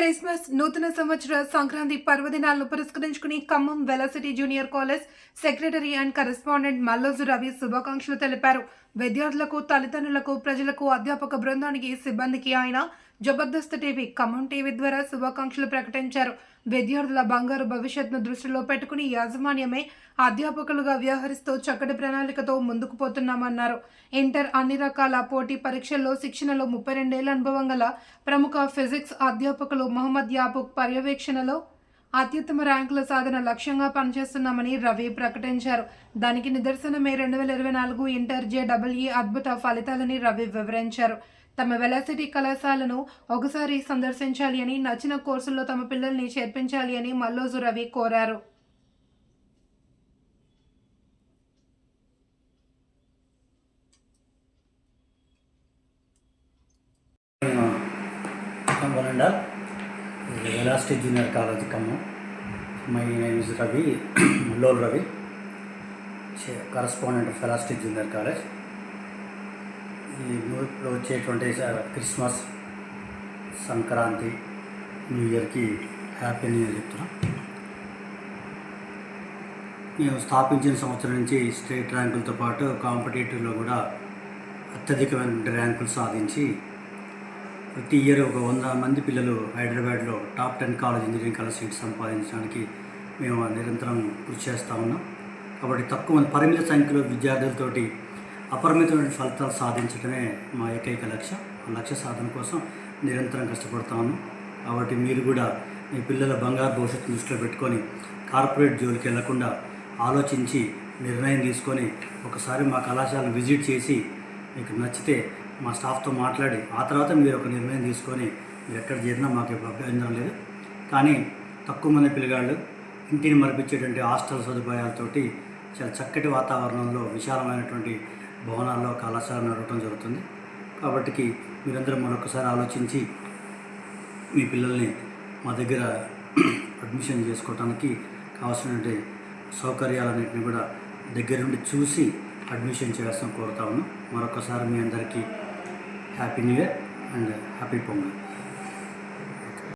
Christmas నూతన సంవత్సర సంక్రాంతి పర్వదినాలను పురస్కరించుకుని Khammam Velocity junior college secretary and correspondent Malloju Ravi శుభాకాంక్షలు తెలిపారు. విద్యార్థులకు తల్లిదండ్రులకు ప్రజలకు అధ్యాపక బృందానికి సిబ్బందికి ఆయన జబర్దస్త్ టీవీ ఖమ్మం టీవీ ద్వారా శుభాకాంక్షలు ప్రకటించారు. విద్యార్థుల బంగారు భవిష్యత్తును దృష్టిలో పెట్టుకుని యాజమాన్యమే అధ్యాపకులుగా వ్యవహరిస్తూ చక్కటి ప్రణాళికతో ముందుకు పోతున్నామన్నారు. ఇంటర్ అన్ని రకాల పోటీ పరీక్షల్లో శిక్షణలో ముప్పై రెండేళ్ళ అనుభవం గల ప్రముఖ ఫిజిక్స్ అధ్యాపకులు మహమ్మద్ యాబుక్ పర్యవేక్షణలో అత్యుత్తమ ర్యాంకుల సాధన లక్ష్యంగా పనిచేస్తున్నామని రవి ప్రకటించారు. దానికి నిదర్శనమే రెండు వేల ఇరవై నాలుగు ఇంటర్ జేడబ్ల్యూఈ అద్భుత ఫలితాలని రవి వివరించారు. తమ వెలాసిటీ కళాశాలను ఒకసారి సందర్శించాలి అని నచ్చిన కోర్సుల్లో తమ పిల్లల్ని చేర్పించాలి అని మల్లోజు రవి కోరారు. వరండా junior college Khammam my name is Ravi లోల్ Ravi. Correspondent of ఎలాస్టి జూనియర్ కాలేజ్. ఈ ఇప్పుడు వచ్చేటువంటి క్రిస్మస్ సంక్రాంతి న్యూ ఇయర్కి హ్యాపీ న్యూ ఇయర్ చెప్తున్నాం. మేము స్థాపించిన సంవత్సరం నుంచి స్టేట్ ర్యాంకులతో పాటు కాంపిటేటివ్లో కూడా అత్యధికమైన ర్యాంకులు సాధించి ప్రతి ఇయర్ ఒక వంద మంది పిల్లలు హైదరాబాద్లో top ten college engineering college seat సంపాదించడానికి మేము నిరంతరం కృషి చేస్తూ ఉన్నాం. కాబట్టి తక్కువ మంది పరిమిత సంఖ్యలో విద్యార్థులతోటి అపరిమితమైన ఫలితాలు సాధించడమే మా ఏకైక లక్ష్యం. ఆ లక్ష్య సాధన కోసం నిరంతరం కష్టపడతాను కాబట్టి మీరు కూడా మీ పిల్లల బంగారు భవిష్యత్తు దృష్టిలో పెట్టుకొని కార్పొరేట్ జోలికి వెళ్ళకుండా ఆలోచించి నిర్ణయం తీసుకొని ఒకసారి మా కళాశాలను విజిట్ చేసి మీకు నచ్చితే మా స్టాఫ్తో మాట్లాడి ఆ తర్వాత మీరు ఒక నిర్ణయం తీసుకొని మీరు ఎక్కడ చేరినా మాకు అభ్యంతరం లేదు. కానీ తక్కువ మంది పిల్లగాళ్ళు ఇంటిని మరిపించేటువంటి హాస్టల్ సదుపాయాలతోటి చాలా చక్కటి వాతావరణంలో విశాలమైనటువంటి భవనాల్లో కళాశాల నడవటం జరుగుతుంది. కాబట్టి మీరందరూ మరొకసారి ఆలోచించి మీ పిల్లల్ని మా దగ్గర అడ్మిషన్ చేసుకోవటానికి కావాల్సినటువంటి సౌకర్యాలన్నింటినీ కూడా దగ్గర నుండి చూసి అడ్మిషన్ చేయాల్సిన కోరుతా ఉన్నాం. మరొకసారి మీ అందరికీ happy new year and happy Pongal.